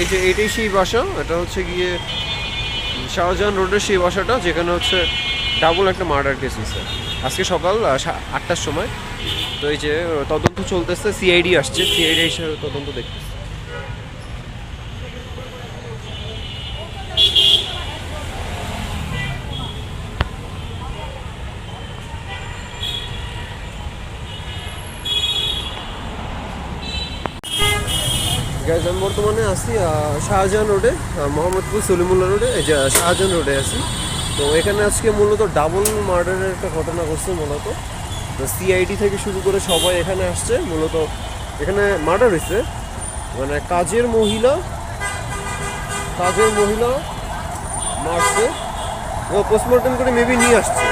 এই যে এটাই সেই বাসা, এটা হচ্ছে গিয়ে শাহজাহান রোডের সেই বাসাটা, যেখানে হচ্ছে ডাবল একটা মার্ডার কেস হয়েছে। আজকে সকাল আটটার সময়। তো এই যে, তদন্ত চলতেছে সিআইডি আসছে সিআইডি হিসেবে তদন্ত দেখতেছে। গ্যাস আমি বর্তমানে আছি শাহজাহান রোডে মোহাম্মদপুর সলিমুল্লাহ রোডে শাহজাহান রোডে আছি। তো এখানে আজকে মূলত ডাবল মার্ডারের একটা ঘটনা ঘটছে মূলত। তো সিআইডি থেকে শুরু করে সবাই এখানে আসছে, মূলত এখানে মার্ডার হয়েছে। মানে কাজের মহিলা কাজের মহিলা মারছে। পোস্টমর্টম করে মেবি নিয়ে আসছে।